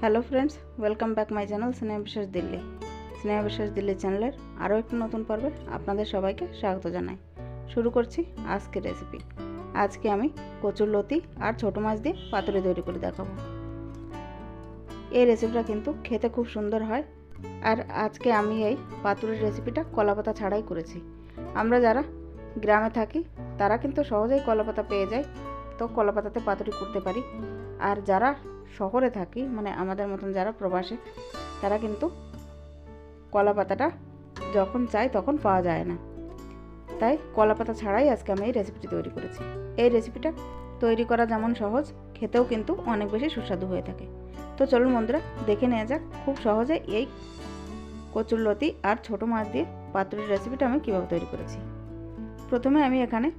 Hello friends welcome back my channel Sneha Biswas Delhi Sneha বিশ্বাস দিল্লি চ্যানেলের আরও একটি নতুন পর্বে আপনাদের সবাইকে স্বাগত জানাই। শুরু করছি আজকের রেসিপি আজকে আমি কচুর লতি আর ছোটো মাছ দিয়ে পাতুরি তৈরি করে দেখাবো। এই রেসিপিটা কিন্তু খেতে খুব সুন্দর হয়। আর আজকে আমি এই পাতুরির রেসিপিটা কলাপাতা ছাড়াই করেছি। আমরা যারা গ্রামে থাকি, তারা কিন্তু সহজেই কলাপাতা পেয়ে যায়। তো কলাপাতাতে পাতুরি করতে পারি। আর যারা শহরে থাকি মানে আমাদের মতন যারা প্রবাসী, তারা কিন্তু কলা পাতাটা যখন চাই তখন পাওয়া যায় না। তাই কলা পাতা ছাড়াই আজকে আমি এই রেসিপিটি তৈরি করেছি। এই রেসিপিটা তৈরি করা যেমন সহজ, খেতেও কিন্তু অনেক বেশি সুস্বাদু হয়ে থাকে। তো চলুন বন্ধুরা, দেখে নেওয়া যাক খুব সহজে এই কচুর লতি আর ছোটো মাছ দিয়ে পাতুরির রেসিপিটা আমি কীভাবে তৈরি করেছি। প্রথমে আমি এখানে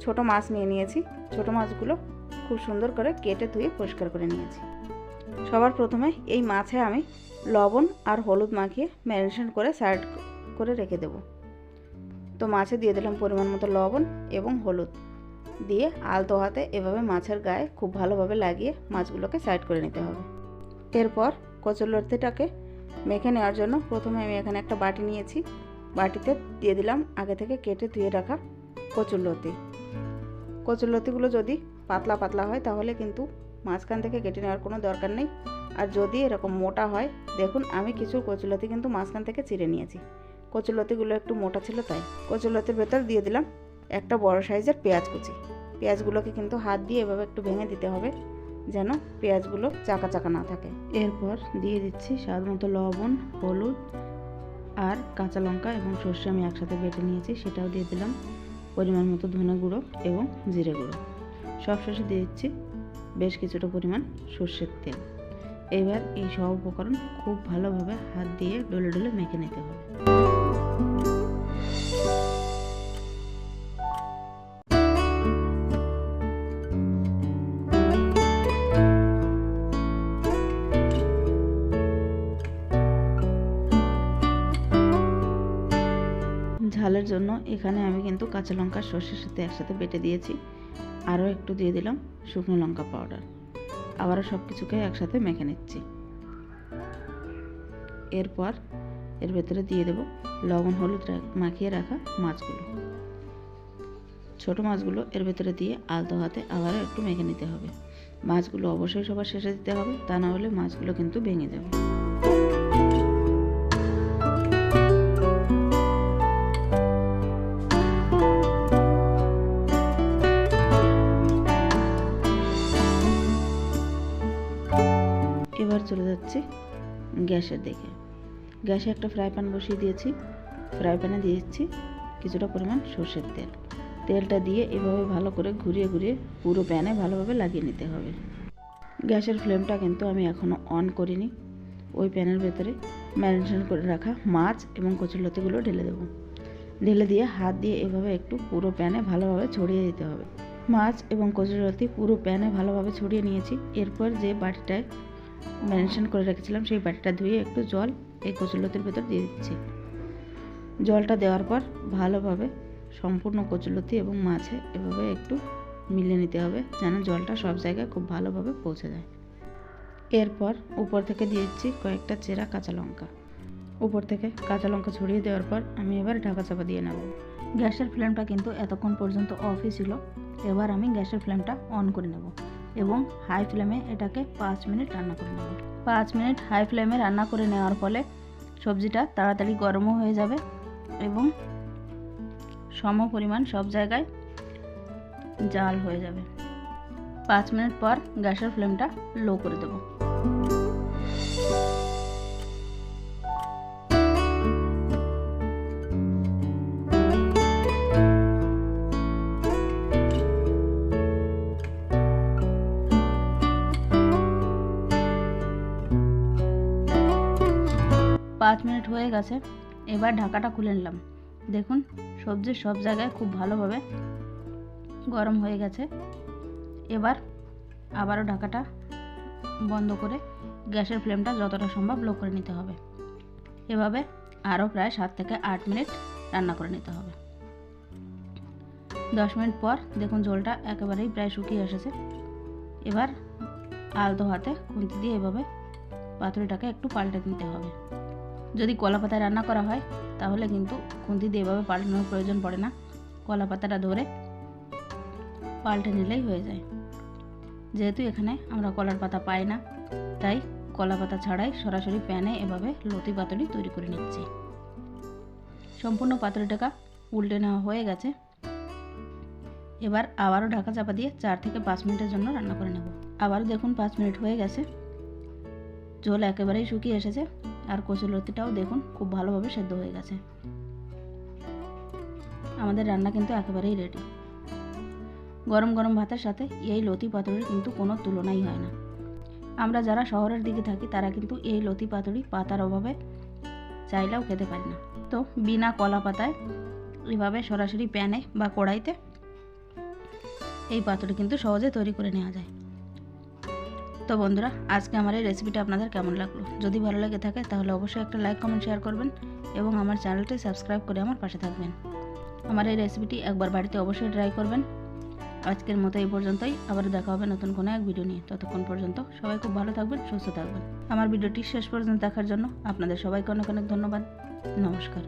ছোট মাছ নিয়ে নিয়েছি। ছোট মাছগুলো খুব সুন্দর করে কেটে ধুয়ে পরিষ্কার করে নিয়েছি। সবার প্রথমে এই মাছে আমি লবণ আর হলুদ মাখিয়ে ম্যারিনেশন করে সাইড করে রেখে দেব। তো মাছে দিয়ে দিলাম পরিমাণ মতো লবণ এবং হলুদ। দিয়ে আলতো হাতে এভাবে মাছের গায়ে খুব ভালোভাবে লাগিয়ে মাছগুলোকে সাইড করে নিতে হবে। এরপর কচুরলতিটাকে মেখে নেওয়ার জন্য প্রথমে আমি এখানে একটা বাটি নিয়েছি। বাটিতে দিয়ে দিলাম আগে থেকে কেটে ধুয়ে রাখা কচুরলতি কচুরলতিগুলো যদি পাতলা পাতলা হয়, তাহলে কিন্তু মাঝখান থেকে কেটে নেওয়ার কোনো দরকার নেই। আর যদি এরকম মোটা হয়, দেখুন আমি কিছু কচুলতি কিন্তু মাঝখান থেকে চিড়ে নিয়েছি। কচুলতিগুলো একটু মোটা ছিল তাই। কচুলতির ভেতর দিয়ে দিলাম একটা বড় সাইজের পেঁয়াজ কুচি। পেঁয়াজগুলোকে কিন্তু হাত দিয়ে এভাবে একটু ভেঙে দিতে হবে, যেন পেঁয়াজগুলো চাকা চাকা না থাকে। এরপর দিয়ে দিচ্ছি মতো লবণ, হলুদ আর কাঁচা লঙ্কা এবং সর্ষে আমি একসাথে বেটে নিয়েছি। সেটাও দিয়ে দিলাম পরিমাণ মতো ধনে গুঁড়ো এবং জিরে গুঁড়ো। সবশেষে দিয়ে দিচ্ছি বেশ কিছুটা পরিমাণ সর্ষের তেল। এবার এই সব উপকরণ খুব ভালোভাবে হাত দিয়ে ডলে ডলে মেখে নিতে হবে। ঝালের জন্য এখানে আমি কিন্তু কাঁচা লঙ্কা সর্ষের সাথে একসাথে বেটে দিয়েছি। আরও একটু দিয়ে দিলাম শুকনো লঙ্কা পাউডার। আবারও সব কিছুকে একসাথে মেখে নিচ্ছি। এরপর এর ভেতরে দিয়ে দেব লবণ, হলুদ মাখিয়ে রাখা মাছগুলো। ছোট মাছগুলো এর ভেতরে দিয়ে আলতো হাতে আবারও একটু মেখে নিতে হবে। মাছগুলো অবশ্যই সবার শেষে দিতে হবে, তা না হলে মাছগুলো কিন্তু ভেঙে যাবে। এবার চলে যাচ্ছি গ্যাসের দিকে। গ্যাসে একটা ফ্রাই প্যান বসিয়ে দিয়েছি। ফ্রাই প্যানে দিয়েছি কিছুটা পরিমাণ সর্ষের তেল। তেলটা দিয়ে এভাবে ভালো করে ঘুরিয়ে ঘুরিয়ে পুরো প্যানে ভালোভাবে লাগিয়ে নিতে হবে। গ্যাসের ফ্লেমটা কিন্তু আমি এখনও অন করিনি। ওই প্যানের ভেতরে ম্যারিনেশন করে রাখা মাছ এবং কচুরলতিগুলো ঢেলে দেবো। ঢেলে দিয়ে হাত দিয়ে এভাবে একটু পুরো প্যানে ভালোভাবে ছড়িয়ে দিতে হবে। মাছ এবং কচুরলতি পুরো প্যানে ভালোভাবে ছড়িয়ে নিয়েছি। এরপর যে বাটিটায় ম্যারিনেশন করে রেখেছিলাম, সেই বাটিটা ধুয়ে একটু জল এই কচুলতির ভেতর দিয়ে দিচ্ছি। জলটা দেওয়ার পর ভালোভাবে সম্পূর্ণ কচুলতি এবং মাছে এভাবে একটু মিলে নিতে হবে, যেন জলটা সব জায়গায় খুব ভালোভাবে পৌঁছে যায়। এরপর উপর থেকে দিয়ে দিচ্ছি কয়েকটা চেরা কাঁচা লঙ্কা। উপর থেকে কাঁচা লঙ্কা ছড়িয়ে দেওয়ার পর আমি এবার ঢাকা চাপা দিয়ে নেব। গ্যাসের ফ্লেমটা কিন্তু এতক্ষণ পর্যন্ত অফই ছিল, এবার আমি গ্যাসের ফ্লেমটা অন করে নেব। এবং হাই ফ্লেমে এটাকে পাঁচ মিনিট রান্না করে নেব। পাঁচ মিনিট হাই ফ্লেমে রান্না করে নেওয়ার ফলে সবজিটা তাড়াতাড়ি গরমও হয়ে যাবে এবং সম পরিমাণ সব জায়গায় জাল হয়ে যাবে। পাঁচ মিনিট পর গ্যাসের ফ্লেমটা লো করে দেবো। পাঁচ মিনিট হয়ে গেছে, এবার ঢাকাটা খুলে নিলাম। দেখুন সবজির সব জায়গায় খুব ভালোভাবে গরম হয়ে গেছে। এবার আবারও ঢাকাটা বন্ধ করে গ্যাসের ফ্লেমটা যতটা সম্ভব লো করে নিতে হবে। এভাবে আরও প্রায় সাত থেকে আট মিনিট রান্না করে নিতে হবে। দশ মিনিট পর দেখুন ঝোলটা একেবারেই প্রায় শুকিয়ে এসেছে। এবার আলতো হাতে খুন্তি দিয়ে এভাবে পাতুরিটাকে একটু পাল্টে দিতে হবে। যদি কলা পাতায় রান্না করা হয়, তাহলে কিন্তু খুন্তি দিয়ে এভাবে পাল্টানোর প্রয়োজন পড়ে না। কলা পাতাটা ধরে পাল্টে নিলেই হয়ে যায়। যেহেতু এখানে আমরা কলার পাতা পাই না, তাই কলা পাতা ছাড়াই সরাসরি প্যানে এভাবে লতি পাতুরি তৈরি করে নিচ্ছি। সম্পূর্ণ পাতুরিটাকা উল্টে নেওয়া হয়ে গেছে। এবার আবারও ঢাকা চাপা দিয়ে চার থেকে পাঁচ মিনিটের জন্য রান্না করে নেব। আবারও দেখুন পাঁচ মিনিট হয়ে গেছে। ঝোল একেবারেই শুকিয়ে এসেছে আর কচুর লতিটাও দেখুন খুব ভালোভাবে সেদ্ধ হয়ে গেছে। আমাদের রান্না কিন্তু একেবারেই রেডি গরম গরম ভাতের সাথে এই লতি পাতুরির কিন্তু কোনো তুলনাই হয় না। আমরা যারা শহরের দিকে থাকি, তারা কিন্তু এই লতি পাতুরি পাতার অভাবে চাইলেও খেতে পারি না। তো বিনা কলা পাতায় এভাবে সরাসরি প্যানে বা কড়াইতে এই পাতুরি কিন্তু সহজে তৈরি করে নেওয়া যায়। তো বন্ধুরা, আজকে আমার এই রেসিপিটা আপনাদের কেমন লাগল? যদি ভালো লেগে থাকে, তাহলে অবশ্যই একটা লাইক কমেন্ট শেয়ার করবেন এবং আমার চ্যানেলটি সাবস্ক্রাইব করে আমার পাশে থাকবেন। আমার এই রেসিপিটি একবার বাড়িতে অবশ্যই ট্রাই করবেন। আজকের মতো এই পর্যন্তই। আবার দেখা হবে নতুন কোনো এক ভিডিও নিয়ে। ততক্ষণ পর্যন্ত সবাই খুব ভালো থাকবেন, সুস্থ থাকবেন। আমার ভিডিওটি শেষ পর্যন্ত দেখার জন্য আপনাদের সবাইকে অনেক অনেক ধন্যবাদ। নমস্কার।